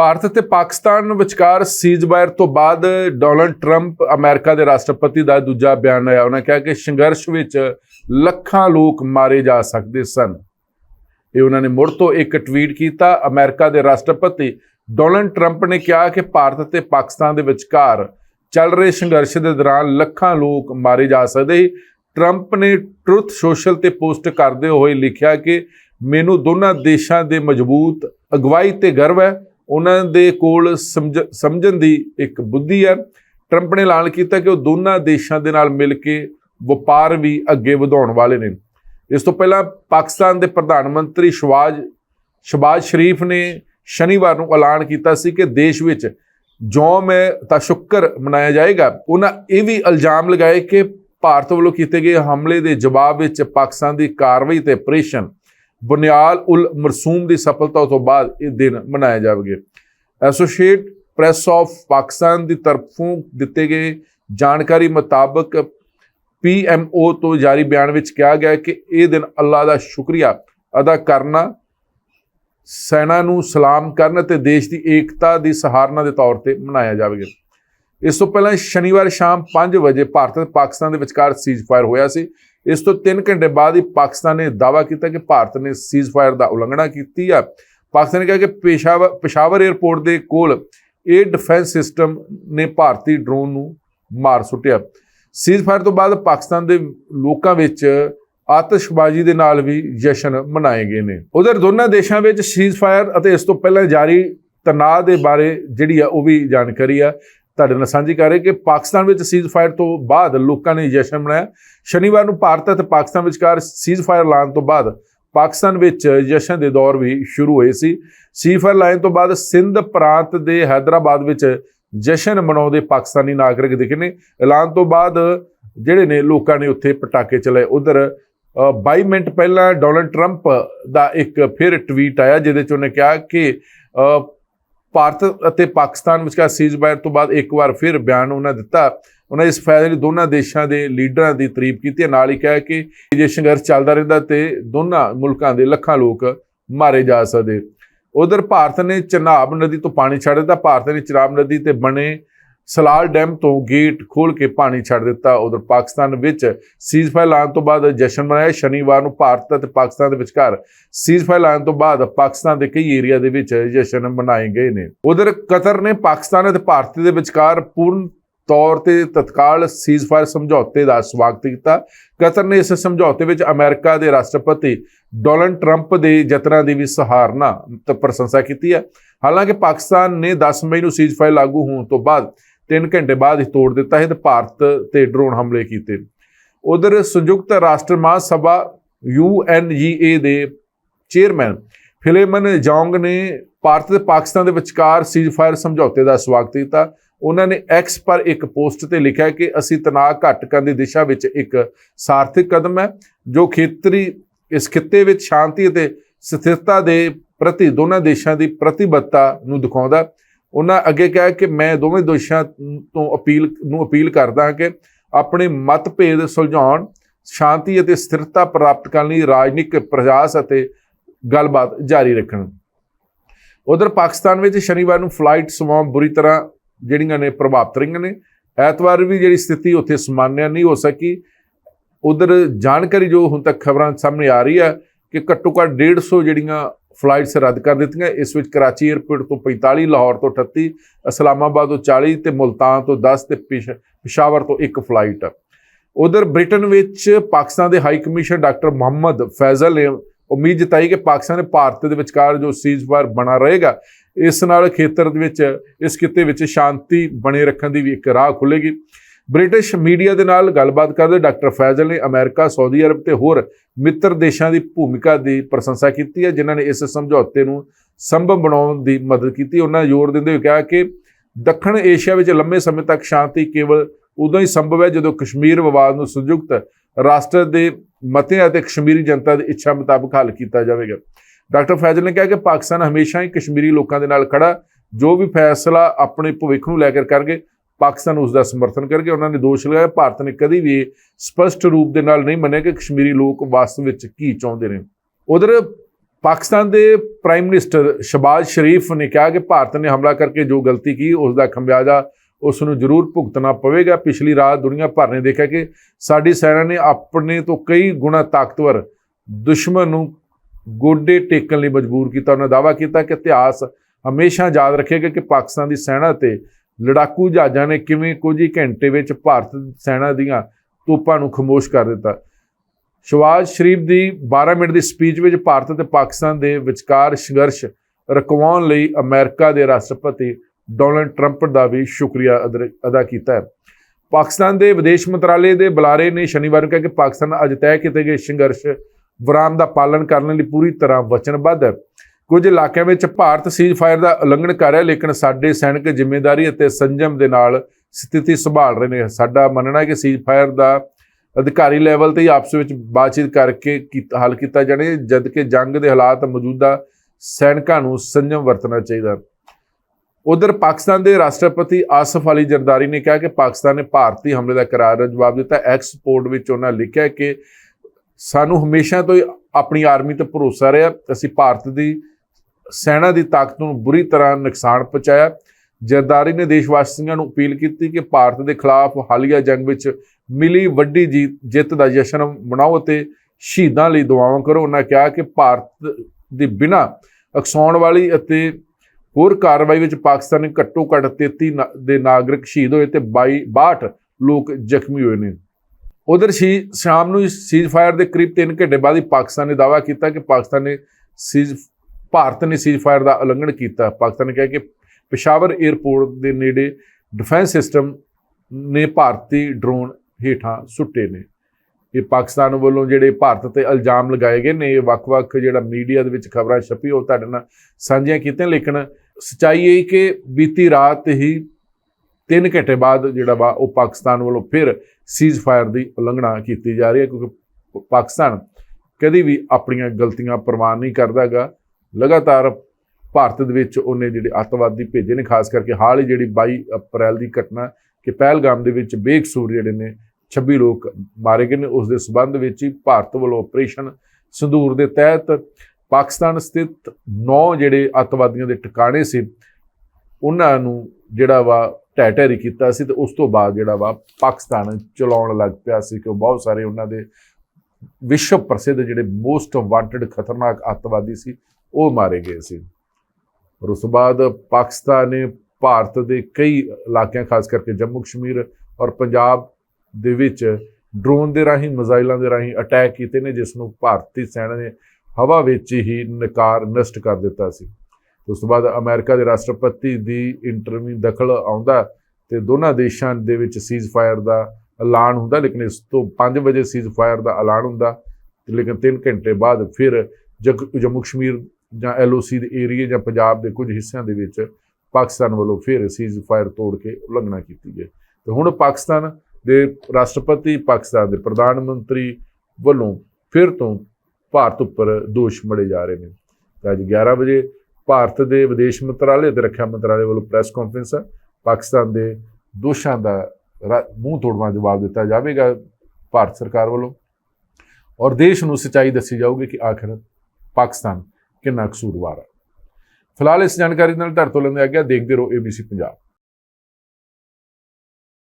ਭਾਰਤ ਤੇ ਪਾਕਿਸਤਾਨ ਵਿਚਕਾਰ ਸੀਜ਼ਫਾਇਰ ਤੋਂ ਬਾਅਦ ਡੋਨਲਡ ਟਰੰਪ ਅਮਰੀਕਾ ਦੇ ਰਾਸ਼ਟਰਪਤੀ ਦਾ ਦੂਜਾ ਬਿਆਨ ਆਇਆ। ਉਹਨਾਂ ਕਿਹਾ ਕਿ ਸੰਘਰਸ਼ ਵਿੱਚ ਲੱਖਾਂ ਲੋਕ ਮਾਰੇ ਜਾ ਸਕਦੇ ਸਨ। ਇਹ ਉਹਨਾਂ ਨੇ ਮੁੜ ਤੋਂ ਇੱਕ ਟਵੀਟ ਕੀਤਾ। ਅਮਰੀਕਾ ਦੇ ਰਾਸ਼ਟਰਪਤੀ ਡੋਨਲਡ ਟਰੰਪ ਨੇ ਕਿਹਾ ਕਿ ਭਾਰਤ ਤੇ ਪਾਕਿਸਤਾਨ ਦੇ ਵਿਚਕਾਰ ਚੱਲ ਰਹੇ ਸੰਘਰਸ਼ ਦੇ ਦੌਰਾਨ ਲੱਖਾਂ ਲੋਕ ਮਾਰੇ ਜਾ ਸਕਦੇ। ਸੀ ਟਰੰਪ ਨੇ ਟਰੁੱਥ ਸੋਸ਼ਲ ਤੇ ਪੋਸਟ ਕਰਦੇ ਹੋਏ ਲਿਖਿਆ ਕਿ ਮੈਨੂੰ ਦੋਨਾਂ ਦੇਸ਼ਾਂ ਦੇ ਮਜ਼ਬੂਤ ਅਗਵਾਈ ਤੇ ਗਰਵ ਹੈ। ਉਹਨਾਂ ਦੇ ਕੋਲ ਸਮਝ- ਸਮਝਣ ਦੀ ਇੱਕ ਬੁੱਧੀ ਹੈ। ਟਰੰਪ ਨੇ ਐਲਾਨ ਕੀਤਾ ਕਿ ਉਹ ਦੋਨਾਂ ਦੇਸ਼ਾਂ ਦੇ ਨਾਲ ਮਿਲ ਕੇ ਵਪਾਰ ਵੀ ਅੱਗੇ ਵਧਾਉਣ ਵਾਲੇ ਨੇ। ਇਸ ਤੋਂ ਪਹਿਲਾਂ ਪਾਕਿਸਤਾਨ ਦੇ ਪ੍ਰਧਾਨ ਮੰਤਰੀ ਸ਼ਵਾਜ, ਸ਼ਬਾਜ਼ ਸ਼ਰੀਫ ਨੇ ਸ਼ਨੀਵਾਰ ਨੂੰ ਐਲਾਨ ਕੀਤਾ ਸੀ ਕਿ ਦੇਸ਼ ਵਿੱਚ ਜੌਮ ਹੈ ਤਾਂ ਸ਼ੁੱਕਰ ਮਨਾਇਆ ਜਾਏਗਾ। ਉਹਨਾਂ ਇਹ ਵੀ ਇਲਜ਼ਾਮ ਲਗਾਏ ਕਿ ਭਾਰਤ ਵੱਲੋਂ ਕੀਤੇ ਗਏ ਹਮਲੇ ਦੇ ਜਵਾਬ ਵਿੱਚ ਪਾਕਿਸਤਾਨ ਦੀ ਕਾਰਵਾਈ ਤੇ ਆਪਰੇਸ਼ਨ ਬੁਨਿਆਲ ਉਲ ਮਰਸੂਮ ਦੀ ਸਫਲਤਾ ਤੋਂ ਬਾਅਦ ਇਹ ਦਿਨ ਮਨਾਇਆ ਜਾਵੇਗਾ। ਐਸੋਸੀਏਟ ਪ੍ਰੈਸ ਆਫ ਪਾਕਿਸਤਾਨ ਦੀ ਤਰਫੋਂ ਦਿੱਤੇ ਗਏ ਜਾਣਕਾਰੀ ਮੁਤਾਬਕ ਪੀਐਮਓ ਤੋਂ ਜਾਰੀ ਬਿਆਨ ਵਿੱਚ ਕਿਹਾ ਗਿਆ ਕਿ ਇਹ ਦਿਨ ਅੱਲਾਹ ਦਾ ਸ਼ੁਕਰੀਆ ਅਦਾ ਕਰਨਾ, ਸੈਨਾ ਨੂੰ ਸਲਾਮ ਕਰਨ ਅਤੇ ਦੇਸ਼ ਦੀ ਏਕਤਾ ਦੀ ਸਹਾਰਨਾ ਦੇ ਤੌਰ ਤੇ ਮਨਾਇਆ ਜਾਵੇਗਾ। ਇਸ ਤੋਂ ਪਹਿਲਾਂ ਸ਼ਨੀਵਾਰ ਸ਼ਾਮ 5 ਵਜੇ ਭਾਰਤ ਤੇ ਪਾਕਿਸਤਾਨ ਦੇ ਵਿਚਕਾਰ ਸੀਜ਼ਫਾਇਰ ਹੋਇਆ ਸੀ। ਇਸ ਤੋਂ 3 ਘੰਟੇ ਬਾਅਦ ਹੀ ਪਾਕਿਸਤਾਨ ਨੇ ਦਾਅਵਾ ਕੀਤਾ ਕਿ ਭਾਰਤ ਨੇ ਸੀਜ਼ਫਾਇਰ ਦਾ ਉਲੰਘਣਾ ਕੀਤੀ ਆ। ਪਾਕਿਸਤਾਨ ਨੇ ਕਿਹਾ ਕਿ ਪੇਸ਼ਾਵਰ ਪਿਸ਼ਾਵਰ 에ਅਰਪੋਰਟ ਦੇ ਕੋਲ 에ਅਰ ਡਿਫੈਂਸ ਸਿਸਟਮ ਨੇ ਭਾਰਤੀ ਡਰੋਨ ਨੂੰ ਮਾਰ ਸੁੱਟਿਆ। ਸੀਜ਼ਫਾਇਰ ਤੋਂ ਬਾਅਦ ਪਾਕਿਸਤਾਨ ਦੇ ਲੋਕਾਂ ਵਿੱਚ ਆਤਿਸ਼ਬਾਜ਼ੀ ਦੇ ਨਾਲ ਵੀ ਜਸ਼ਨ ਮਨਾਏ ਗਏ ਨੇ। ਉਧਰ ਦੋਨਾਂ ਦੇਸ਼ਾਂ ਵਿੱਚ ਸੀਜ਼ਫਾਇਰ ਅਤੇ ਇਸ ਤੋਂ ਪਹਿਲਾਂ ਜਾਰੀ ਤਣਾਅ ਦੇ ਬਾਰੇ ਜਿਹੜੀ ਆ ਉਹ ਵੀ ਜਾਣਕਾਰੀ ਆ। ਤੁਹਾਡੇ ਨਾਲ ਸਾਂਝੀ ਕਰ ਰਹੇ ਕਿ ਪਾਕਿਸਤਾਨ ਵਿੱਚ ਸੀਜ਼ਫਾਇਰ ਤੋਂ ਬਾਅਦ ਲੋਕਾਂ ਨੇ ਜਸ਼ਨ ਮਨਾਇਆ। ਸ਼ਨੀਵਾਰ ਨੂੰ ਭਾਰਤ ਅਤੇ ਪਾਕਿਸਤਾਨ ਵਿਚਕਾਰ ਸੀਜ਼ਫਾਇਰ ਐਲਾਨ ਤੋਂ ਬਾਅਦ ਪਾਕਿਸਤਾਨ ਵਿੱਚ ਜਸ਼ਨ ਦੇ ਦੌਰ ਵੀ ਸ਼ੁਰੂ ਹੋਏ ਸੀ। ਸੀਫਰ ਲਾਈਨ ਤੋਂ ਬਾਅਦ ਸਿੰਧ ਪ੍ਰਾਂਤ ਦੇ ਹైదరాబాద్ ਵਿੱਚ ਜਸ਼ਨ ਮਨਾਉਂਦੇ ਪਾਕਿਸਤਾਨੀ ਨਾਗਰਿਕ ਦਿਖੇ ਨੇ। ਐਲਾਨ ਤੋਂ ਬਾਅਦ ਜਿਹੜੇ ਨੇ ਲੋਕਾਂ ਨੇ ਉੱਥੇ ਪਟਾਕੇ ਚਲਾਏ। ਉਧਰ 22 ਮਿੰਟ ਪਹਿਲਾਂ ਡੋਨਲਡ ਟਰੰਪ ਦਾ ਇੱਕ ਫਿਰ ਟਵੀਟ ਆਇਆ, ਜਿਹਦੇ ਚ ਉਹਨੇ ਕਿਹਾ ਕਿ ਭਾਰਤ ਅਤੇ ਪਾਕਿਸਤਾਨ ਵਿਚਕਾਰ ਸੀਜ਼ਬਾਇਰ ਤੋਂ ਬਾਅਦ ਇੱਕ ਵਾਰ ਫਿਰ ਬਿਆਨ ਉਹਨਾਂ ਦਿੱਤਾ। ਉਹਨਾਂ ਇਸ ਫੈਸਲੇ ਲਈ ਦੋਨਾਂ ਦੇਸ਼ਾਂ ਦੇ ਲੀਡਰਾਂ ਦੀ ਤਾਰੀਫ ਕੀਤੀ ਹੈ। ਨਾਲ ਹੀ ਕਿਹਾ ਕਿ ਜੇ ਸੰਘਰਸ਼ ਚੱਲਦਾ ਰਹਿੰਦਾ ਤੇ ਦੋਨਾਂ ਮੁਲਕਾਂ ਦੇ ਲੱਖਾਂ ਲੋਕ ਮਾਰੇ ਜਾ ਸਕਦੇ। ਉਧਰ ਭਾਰਤ ਨੇ ਚਨਾਬ ਨਦੀ ਤੋਂ ਪਾਣੀ ਛੱਡ ਦਿੱਤਾ। ਭਾਰਤ ਨੇ ਚਨਾਬ ਨਦੀ ਤੇ ਬਣੇ ਸਲਾਲ ਡੈਮ ਤੋਂ ਗੇਟ ਖੋਲ ਕੇ ਪਾਣੀ ਛੱਡ ਦਿੱਤਾ। ਉਧਰ ਪਾਕਿਸਤਾਨ ਵਿੱਚ ਸੀਜ਼ਫਾਇਰ ਲਾਉਣ ਤੋਂ ਬਾਅਦ ਜਸ਼ਨ ਮਨਾਇਆ। ਸ਼ਨੀਵਾਰ ਨੂੰ ਭਾਰਤ ਅਤੇ ਪਾਕਿਸਤਾਨ ਦੇ ਵਿਚਕਾਰ ਸੀਜ਼ਫਾਇਰ ਲਾਉਣ ਤੋਂ ਬਾਅਦ ਪਾਕਿਸਤਾਨ ਦੇ ਕਈ ਏਰੀਆ ਦੇ ਵਿੱਚ ਜਸ਼ਨ ਮਨਾਏ ਗਏ ਨੇ। ਉਧਰ ਕਤਰ ਨੇ ਪਾਕਿਸਤਾਨ ਅਤੇ ਭਾਰਤ ਦੇ ਵਿਚਕਾਰ ਪੂਰਨ ਤੌਰ ਤੇ ਤਤਕਾਲ ਸੀਜ਼ਫਾਇਰ ਸਮਝੌਤੇ ਦਾ ਸਵਾਗਤ ਕੀਤਾ। ਕਤਰ ਨੇ ਇਸ ਸਮਝੌਤੇ ਵਿੱਚ ਅਮਰੀਕਾ ਦੇ ਰਾਸ਼ਟਰਪਤੀ ਡੋਨਲਡ ਟਰੰਪ ਦੇ ਯਤਨਾਂ ਦੀ ਵੀ ਸਹਾਰਨਾ ਤੇ ਪ੍ਰਸ਼ੰਸਾ ਕੀਤੀ ਹੈ। ਹਾਲਾਂਕਿ ਪਾਕਿਸਤਾਨ ਨੇ 10 ਮਈ ਨੂੰ ਸੀਜ਼ਫਾਇਰ ਲਾਗੂ ਹੋਣ ਤੋਂ ਬਾਅਦ 3 ਘੰਟੇ ਬਾਅਦ ਹੀ ਤੋੜ ਦਿੱਤਾ ਹੈ ਤੇ ਭਾਰਤ ਤੇ ਡਰੋਨ ਹਮਲੇ ਕੀਤੇ। ਉਧਰ ਸੰਯੁਕਤ ਰਾਸ਼ਟਰ ਮਹਾਸਭਾ ਯੂਐਨਜੀਏ ਦੇ ਚੇਅਰਮੈਨ ਫਿਲੇਮਨ ਜੌਂਗ ਨੇ ਭਾਰਤ ਤੇ ਪਾਕਿਸਤਾਨ ਦੇ ਵਿਚਕਾਰ ਸੀਜ਼ਫਾਇਰ ਸਮਝੌਤੇ ਦਾ ਸਵਾਗਤ ਕੀਤਾ। ਉਹਨਾਂ ਨੇ ਐਕਸ ਪਰ ਇੱਕ ਪੋਸਟ ਤੇ ਲਿਖਿਆ ਕਿ ਅਸੀਂ ਤਣਾਅ ਘੱਟ ਕਰਨ ਦੀ ਦਿਸ਼ਾ ਵਿੱਚ ਇੱਕ ਸਾਰਥਿਕ ਕਦਮ ਹੈ, ਜੋ ਖੇਤਰੀ, ਇਸ ਖਿੱਤੇ ਵਿੱਚ ਸ਼ਾਂਤੀ ਅਤੇ ਸਥਿਰਤਾ ਦੇ ਪ੍ਰਤੀ ਦੋਨਾਂ ਦੇਸ਼ਾਂ ਦੀ ਪ੍ਰਤੀਬੱਧਤਾ ਨੂੰ ਦਿਖਾਉਂਦਾ ਉਹਨਾਂ ਅੱਗੇ ਕਿਹਾ ਕਿ ਮੈਂ ਦੋਵੇਂ ਦੇਸ਼ਾਂ ਤੋਂ ਅਪੀਲ, ਨੂੰ ਅਪੀਲ ਕਰਦਾ ਹਾਂ ਕਿ ਆਪਣੇ ਮਤਭੇਦ ਸੁਲਝਾਉਣ, ਸ਼ਾਂਤੀ ਅਤੇ ਸਥਿਰਤਾ ਪ੍ਰਾਪਤ ਕਰਨ ਲਈ ਰਾਜਨੀਤਿਕ ਪ੍ਰਯਾਸ ਅਤੇ ਗੱਲਬਾਤ ਜਾਰੀ ਰੱਖਣ। ਉਧਰ ਪਾਕਿਸਤਾਨ ਵਿੱਚ ਸ਼ਨੀਵਾਰ ਨੂੰ ਫਲਾਈਟ ਸਵਾਮ ਬੁਰੀ ਤਰ੍ਹਾਂ ਜਿਹੜੀਆਂ ਨੇ ਪ੍ਰਭਾਵਿਤ ਰਹੀਆਂ ਨੇ। ਐਤਵਾਰ ਵੀ ਜਿਹੜੀ ਸਥਿਤੀ ਉੱਥੇ ਸਮਾਨਿਆ ਨਹੀਂ ਹੋ ਸਕੀ। ਉਧਰ ਜਾਣਕਾਰੀ ਜੋ ਹੁਣ ਤੱਕ ਖਬਰਾਂ ਸਾਹਮਣੇ ਆ ਰਹੀ ਹੈ ਕਿ ਘੱਟੋ ਘੱਟ 150 ਜਿਹੜੀਆਂ ਫਲਾਈਟਸ ਰੱਦ ਕਰ ਦਿੱਤੀਆਂ। ਇਸ ਵਿੱਚ ਕਰਾਚੀ 에ਅਰਪੋਰਟ ਤੋਂ 45 ਲਾਹੌਰ ਤੋਂ 38 ਇਸਲਾਮਾਬਾਦ ਤੋਂ 40 ਤੇ ਮੁਲਤਾਨ ਤੋਂ 10 ਤੇ ਪਿਸ਼- ਪਿਸ਼ਾਵਰ ਤੋਂ ਇੱਕ ਫਲਾਈਟ। ਉਧਰ ਬ੍ਰਿਟਨ ਵਿੱਚ ਪਾਕਿਸਤਾਨ ਦੇ high commission doctor Muhammad Faisal ਨੇ ਉਮੀਦ ਜਤਾਈ ਕਿ ਪਾਕਿਸਤਾਨ ਤੇ ਭਾਰਤ ਦੇ ਵਿਚਕਾਰ ਜੋ ਸੀਜ਼ਫਾਇਰ ਬਣਾ ਰਹੇਗਾ ਇਸ ਨਾਲ ਖੇਤਰ ਦੇ ਵਿੱਚ, ਇਸ ਖਿੱਤੇ ਵਿੱਚ ਸ਼ਾਂਤੀ ਬਣੇ ਰੱਖਣ ਦੀ ਵੀ ਇੱਕ ਰਾਹ ਖੁੱਲੇਗੀ। ਬ੍ਰਿਟਿਸ਼ ਮੀਡੀਆ ਦੇ ਨਾਲ ਗੱਲਬਾਤ ਕਰਦੇ ਡਾਕਟਰ ਫੈਜ਼ਲ ਨੇ ਅਮਰੀਕਾ, ਸਾਊਦੀ ਅਰਬ ਤੇ ਹੋਰ ਮਿੱਤਰ ਦੇਸ਼ਾਂ ਦੀ ਭੂਮਿਕਾ ਦੀ ਪ੍ਰਸ਼ੰਸਾ ਕੀਤੀ ਹੈ, ਜਿਨ੍ਹਾਂ ਨੇ ਇਸ ਸਮਝੌਤੇ ਨੂੰ ਸੰਭਵ ਬਣਾਉਣ ਦੀ ਮਦਦ ਕੀਤੀ। ਉਹਨਾਂ ਜ਼ੋਰ ਦਿੰਦੇ ਹੋਏ ਕਿਹਾ ਕਿ ਦੱਖਣ ਏਸ਼ੀਆ ਵਿੱਚ ਲੰਮੇ ਸਮੇਂ ਤੱਕ ਸ਼ਾਂਤੀ ਕੇਵਲ ਉਦੋਂ ਹੀ ਸੰਭਵ ਹੈ ਜਦੋਂ ਕਸ਼ਮੀਰ ਵਿਵਾਦ ਨੂੰ ਸੰਯੁਕਤ ਰਾਸ਼ਟਰ ਦੇ ਮਤੇ ਅਤੇ ਕਸ਼ਮੀਰੀ ਜਨਤਾ ਦੀ ਇੱਛਾ ਮੁਤਾਬਕ ਹੱਲ ਕੀਤਾ ਜਾਵੇਗਾ। ਡਾਕਟਰ ਫੈਜ਼ਲ ਨੇ ਕਿਹਾ ਕਿ ਪਾਕਿਸਤਾਨ ਹਮੇਸ਼ਾ ਹੀ ਕਸ਼ਮੀਰੀ ਲੋਕਾਂ ਦੇ ਨਾਲ ਖੜਾ, ਜੋ ਵੀ ਫੈਸਲਾ ਆਪਣੇ ਭਵਿੱਖ ਨੂੰ ਲੈ ਕੇ ਕਰਨਗੇ, ਪਾਕਿਸਤਾਨ ਉਸ ਦਾ ਸਮਰਥਨ ਕਰਕੇ ਉਹਨਾਂ ਨੇ ਦੋਸ਼ ਲਗਾਇਆ, ਭਾਰਤ ਨੇ ਕਦੀ ਵੀ ਇਹ ਸਪਸ਼ਟ ਰੂਪ ਦੇ ਨਾਲ ਨਹੀਂ ਮੰਨਿਆ ਕਿ ਕਸ਼ਮੀਰੀ ਲੋਕ ਵਾਸਤਵ ਵਿੱਚ ਕੀ ਚਾਹੁੰਦੇ ਨੇ। ਉਧਰ ਪਾਕਿਸਤਾਨ ਦੇ ਪ੍ਰਾਈਮ ਮਿਨਿਸਟਰ ਸ਼ਬਾਜ਼ ਸ਼ਰੀਫ ਨੇ ਕਿਹਾ ਕਿ ਭਾਰਤ ਨੇ ਹਮਲਾ ਕਰਕੇ ਜੋ ਗਲਤੀ ਕੀ, ਉਸ ਦਾ ਖਮਿਆਜ਼ਾ ਉਸ ਨੂੰ ਜ਼ਰੂਰ ਭੁਗਤਣਾ ਪਵੇਗਾ। ਪਿਛਲੀ ਰਾਤ ਦੁਨੀਆ ਭਰ ਨੇ ਦੇਖਿਆ ਕਿ ਸਾਡੀ ਸੈਨਾ ਨੇ ਆਪਣੇ ਤੋਂ ਕਈ ਗੁਣਾ ਤਾਕਤਵਰ ਦੁਸ਼ਮਣ ਨੂੰ ਗੋਡੇ ਟੇਕਣ ਲਈ ਮਜਬੂਰ ਕੀਤਾ, ਉਹਨਾਂ ਦਾਅਵਾ ਕੀਤਾ ਕਿ ਇਤਿਹਾਸ ਹਮੇਸ਼ਾ ਯਾਦ ਰੱਖੇਗਾ ਕਿ ਪਾਕਿਸਤਾਨ ਦੀ ਸੈਨਾ ਤੇ ਲੜਾਕੂ ਜਹਾਜ਼ਾਂ ਨੇ ਕਿਵੇਂ ਕੁਝ ਹੀ ਘੰਟੇ ਵਿੱਚ ਭਾਰਤ ਸੈਨਾ ਦੀਆਂ ਤੋਪਾਂ ਨੂੰ ਖਮੋਸ਼ ਕਰ ਦਿੱਤਾ। ਸ਼ਵਾਜ਼ ਸ਼ਰੀਫ ਦੀ 12 ਮਿੰਟ ਦੀ ਸਪੀਚ ਵਿੱਚ ਭਾਰਤ ਅਤੇ ਪਾਕਿਸਤਾਨ ਦੇ ਵਿਚਕਾਰ ਸੰਘਰਸ਼ ਰੁਕਵਾਉਣ ਲਈ ਅਮਰੀਕਾ ਦੇ ਰਾਸ਼ਟਰਪਤੀ ਡੋਨਲਡ ਟਰੰਪ ਦਾ ਵੀ ਸ਼ੁਕਰੀਆ ਅਦਰ- ਅਦਾ ਕੀਤਾ ਹੈ। ਪਾਕਿਸਤਾਨ ਦੇ ਵਿਦੇਸ਼ ਮੰਤਰਾਲੇ ਦੇ ਬੁਲਾਰੇ ਨੇ ਸ਼ਨੀਵਾਰ ਨੂੰ ਕਿਹਾ ਕਿ ਪਾਕਿਸਤਾਨ ਅੱਜ ਤੈਅ ਕੀਤੇ ਗਏ ਸੰਘਰਸ਼ ਵਿਰਾਮ ਦਾ ਪਾਲਣ ਕਰਨ ਲਈ ਪੂਰੀ ਤਰ੍ਹਾਂ ਵਚਨਬੱਧ ਹੈ। ਕੁਝ ਇਲਾਕਿਆਂ ਵਿੱਚ ਭਾਰਤ ਸੀਜ਼ ਫਾਇਰ ਦਾ ਉਲੰਘਣ ਕਰ ਰਿਹਾ ਲੇਕਿਨ ਸਾਡੇ ਸੈਨਿਕ ਜ਼ਿੰਮੇਵਾਰੀ ਅਤੇ ਸੰਜਮ ਦੇ ਨਾਲ ਸਥਿਤੀ ਸੰਭਾਲ ਰਹੇ ਨੇ। ਸਾਡਾ ਮੰਨਣਾ ਹੈ ਕਿ ਸੀਜ਼ ਫਾਇਰ ਦਾ ਅਧਿਕਾਰੀ ਲੈਵਲ ਤੇ ਹੀ ਆਪਸ ਵਿੱਚ ਬਾਤਚੀਤ ਕਰਕੇ ਕੀਤਾ- ਹੱਲ ਕੀਤਾ ਜਾਣੇ ਹੈ, ਜਦ ਕਿ ਜੰਗ ਦੇ ਹਾਲਾਤ ਮੌਜੂਦਾ ਸੈਨਿਕਾਂ ਨੂੰ ਸੰਜਮ ਵਰਤਣਾ ਚਾਹੀਦਾ ਉਧਰ ਪਾਕਿਸਤਾਨ ਦੇ ਰਾਸ਼ਟਰਪਤੀ ਆਸਫ ਅਲੀ ਜਰਦਾਰੀ ਨੇ ਕਿਹਾ ਕਿ ਪਾਕਿਸਤਾਨ ਨੇ ਭਾਰਤੀ ਹਮਲੇ ਦਾ ਕਰਾਰ ਜਵਾਬ ਦਿੱਤਾ। ਐਕਸਪੋਰਟ ਵਿੱਚ ਉਹਨਾਂ ਲਿਖਿਆ ਕਿ ਸਾਨੂੰ ਹਮੇਸ਼ਾ ਤੋਂ ਹੀ ਆਪਣੀ ਆਰਮੀ ਤੇ ਭਰੋਸਾ ਰਿਹਾ। ਅਸੀਂ ਭਾਰਤ ਦੀ ਸੈਨਾ ਦੀ ਤਾਕਤ ਨੂੰ ਬੁਰੀ ਤਰ੍ਹਾਂ ਨੁਕਸਾਨ ਪਹੁੰਚਾਇਆ। ਜਰਦਾਰੀ ਨੇ ਦੇਸ਼ ਵਾਸੀਆਂ ਨੂੰ ਅਪੀਲ ਕੀਤੀ ਕਿ ਭਾਰਤ ਦੇ ਖਿਲਾਫ ਹਾਲੀਆ ਜੰਗ ਵਿੱਚ ਮਿਲੀ ਵੱਡੀ ਜੀਤ ਜਿੱਤ ਦਾ ਜਸ਼ਨ ਮਨਾਓ ਅਤੇ ਸ਼ਹੀਦਾਂ ਲਈ ਦੁਆਵਾਂ ਕਰੋ। ਉਹਨਾਂ ਕਿਹਾ ਕਿ ਭਾਰਤ ਦੇ ਬਿਨਾਂ ਅਕਸਾਉਣ ਵਾਲੀ ਅਤੇ ਹੋਰ ਕਾਰਵਾਈ ਵਿੱਚ ਪਾਕਿਸਤਾਨ ਨੇ ਘੱਟੋ ਘੱਟ 33 ਨਾ- ਦੇ ਨਾਗਰਿਕ ਸ਼ਹੀਦ ਹੋਏ ਤੇ 22 62 ਲੋਕ ਜ਼ਖਮੀ ਹੋਏ ਨੇ। ਉਧਰ ਸ਼ੀ, ਸ਼ਾਮ ਨੂੰ ਸੀਜ਼ ਫਾਇਰ ਦੇ ਕਰੀਬ 3 ਘੰਟੇ ਬਾਅਦ ਹੀ ਪਾਕਿਸਤਾਨ ਨੇ ਦਾਅਵਾ ਕੀਤਾ ਕਿ ਪਾਕਿਸਤਾਨ ਨੇ ਸੀਜ਼, ਭਾਰਤ ਨੇ ਸੀਜ਼ ਫਾਇਰ ਦਾ ਉਲੰਘਣ ਕੀਤਾ। ਪਾਕਿਸਤਾਨ ਨੇ ਕਿਹਾ ਕਿ ਪਿਸ਼ਾਵਰ 에ਅਰਪੋਰਟ ਦੇ ਨੇੜੇ ਡਿਫੈਂਸ ਸਿਸਟਮ ਨੇ ਭਾਰਤੀ ਡਰੋਨ ਹੇਠਾਂ ਸੁੱਟੇ ਨੇ। ਇਹ ਪਾਕਿਸਤਾਨ ਵੱਲੋਂ ਜਿਹੜੇ ਭਾਰਤ ਤੇ ਇਲਜ਼ਾਮ ਲਗਾਏ ਗਏ ਨੇ, ਇਹ ਵੱਖ-ਵੱਖ ਜਿਹੜਾ ਮੀਡੀਆ ਦੇ ਵਿੱਚ ਖਬਰਾਂ ਛਪੀ, ਉਹ ਤੁਹਾਡੇ ਨਾਲ ਸਾਂਝੀਆਂ ਕੀਤੀਆਂ, ਲੇਕਿਨ ਸਚਾਈ ਇਹ ਕਿ ਬੀਤੀ ਰਾਤ ਹੀ 3 ਘੰਟੇ ਬਾਅਦ ਜਿਹੜਾ ਵਾ ਉਹ ਪਾਕਿਸਤਾਨ ਵੱਲੋਂ ਫਿਰ ਸੀਜ਼ ਫਾਇਰ ਦੀ ਉਲੰਘਣਾ ਕੀਤੀ ਜਾ ਰਹੀ ਹੈ, ਕਿਉਂਕਿ ਪਾਕਿਸਤਾਨ ਕਦੀ ਵੀ ਆਪਣੀਆਂ ਗਲਤੀਆਂ ਪ੍ਰਵਾਨ ਨਹੀਂ ਕਰਦਾਗਾ ਲਗਾਤਾਰ ਭਾਰਤ ਦੇ ਵਿੱਚ ਉਹਨੇ ਜਿਹੜੇ ਅੱਤਵਾਦੀ ਭੇਜੇ ਨੇ, ਖਾਸ ਕਰਕੇ ਹਾਲ ਹੀ ਜਿਹੜੀ 22 ਅਪ੍ਰੈਲ ਦੀ ਘਟਨਾ ਕਿ ਪਹਿਲਗਾਮ ਦੇ ਵਿੱਚ ਬੇਕਸੂਰ ਜਿਹੜੇ ਨੇ 26 ਲੋਕ ਮਾਰੇ ਗਏ ਨੇ। ਉਸ ਦੇ ਸਬੰਧ ਵਿੱਚ ਹੀ ਭਾਰਤ ਵੱਲੋਂ ਆਪਰੇਸ਼ਨ ਸੰਧੂਰ ਦੇ ਤਹਿਤ ਪਾਕਿਸਤਾਨ ਸਥਿਤ 9 ਜਿਹੜੇ ਅੱਤਵਾਦੀਆਂ ਦੇ ਟਿਕਾਣੇ ਸੀ ਉਹਨਾਂ ਨੂੰ ਜਿਹੜਾ ਵਾ ਢਹਿ ਢੇਰੀ ਕੀਤਾ ਸੀ ਤੇ ਉਸ ਤੋਂ ਬਾਅਦ ਜਿਹੜਾ ਵਾ ਪਾਕਿਸਤਾਨ ਚਲਾਉਣ ਲੱਗ ਪਿਆ ਸੀ ਕਿ ਬਹੁਤ ਸਾਰੇ ਉਹਨਾਂ ਦੇ ਵਿਸ਼ਵ ਪ੍ਰਸਿੱਧ ਜਿਹੜੇ ਮੋਸਟ ਵਾਂਟਡ ਖਤਰਨਾਕ ਅੱਤਵਾਦੀ ਸੀ, ਉਹ ਮਾਰੇ ਗਏ ਸੀ। ਔਰ ਉਸ ਤੋਂ ਬਾਅਦ ਪਾਕਿਸਤਾਨ ਨੇ ਭਾਰਤ ਦੇ ਕਈ ਇਲਾਕਿਆਂ, ਖਾਸ ਕਰਕੇ ਜੰਮੂ ਕਸ਼ਮੀਰ ਔਰ ਪੰਜਾਬ ਦੇ ਵਿੱਚ ਡਰੋਨ ਦੇ ਰਾਹੀਂ, ਮਿਜ਼ਾਈਲਾਂ ਦੇ ਰਾਹੀਂ ਅਟੈਕ ਕੀਤੇ ਨੇ, ਜਿਸ ਨੂੰ ਭਾਰਤੀ ਸੈਨਾ ਨੇ ਹਵਾ ਵਿੱਚ ਹੀ ਨਕਾਰ ਨਸ਼ਟ ਕਰ ਦਿੱਤਾ ਸੀ। ਉਸ ਤੋਂ ਬਾਅਦ ਅਮਰੀਕਾ ਦੇ ਰਾਸ਼ਟਰਪਤੀ ਦੀ ਇੰਟਰਵਿਊ ਦਖਲ ਆਉਂਦਾ ਤੇ ਦੋਨਾਂ ਦੇਸ਼ਾਂ ਦੇ ਵਿੱਚ ਸੀਜ਼ ਫਾਇਰ ਦਾ ਐਲਾਨ ਹੁੰਦਾ ਲੇਕਿਨ ਇਸ ਤੋਂ 5 ਵਜੇ ਸੀਜ਼ ਫਾਇਰ ਦਾ ਐਲਾਨ ਹੁੰਦਾ ਤੇ ਲੇਕਿਨ 3 ਘੰਟੇ ਬਾਅਦ ਫਿਰ ਜੰਮੂ ਕਸ਼ਮੀਰ ਜਾਂ ਐਲਓਸੀ ਦੇ ਏਰੀਏ ਜਾਂ ਪੰਜਾਬ ਦੇ ਕੁਝ ਹਿੱਸਿਆਂ ਦੇ ਵਿੱਚ ਪਾਕਿਸਤਾਨ ਵੱਲੋਂ ਫਿਰ ਸੀਜ਼ ਫਾਇਰ ਤੋੜ ਕੇ ਉਲੰਘਣਾ ਕੀਤੀ ਗਈ ਤੇ ਹੁਣ ਪਾਕਿਸਤਾਨ ਦੇ ਰਾਸ਼ਟਰਪਤੀ, ਪਾਕਿਸਤਾਨ ਦੇ ਪ੍ਰਧਾਨ ਮੰਤਰੀ ਵੱਲੋਂ ਫਿਰ ਤੋਂ ਭਾਰਤ ਉੱਪਰ ਦੋਸ਼ ਮੜੇ ਜਾ ਰਹੇ ਨੇ। ਤੇ ਅੱਜ 11 ਵਜੇ ਭਾਰਤ ਦੇ ਵਿਦੇਸ਼ ਮੰਤਰਾਲੇ ਤੇ ਰੱਖਿਆ ਮੰਤਰਾਲੇ ਵੱਲੋਂ ਪ੍ਰੈਸ ਕਾਨਫਰੰਸ ਹੈ। ਪਾਕਿਸਤਾਨ ਦੇ ਦੋਸ਼ਾਂ ਦਾ ਰਾ- ਮੂੰਹ ਤੋੜਵਾ ਜਵਾਬ ਦਿੱਤਾ ਜਾਵੇਗਾ ਭਾਰਤ ਸਰਕਾਰ ਵੱਲੋਂ। ਔਰ ਦੇਸ਼ ਨੂੰ ਸੱਚਾਈ ਦੱਸੀ ਜਾਊਗੀ ਕਿ ਆਖਰ ਪਾਕਿਸਤਾਨ ਕਿੰਨਾ ਕਸੂਰਵਾਰ ਹੈ। ਫਿਲਹਾਲ ਇਸ ਜਾਣਕਾਰੀ ਨਾਲ ਧਰ ਤੋਂ ਲੈਂਦੇ ਆ ਗਿਆ ਦੇਖਦੇ ਰਹੋ ABC ਪੰਜਾਬ।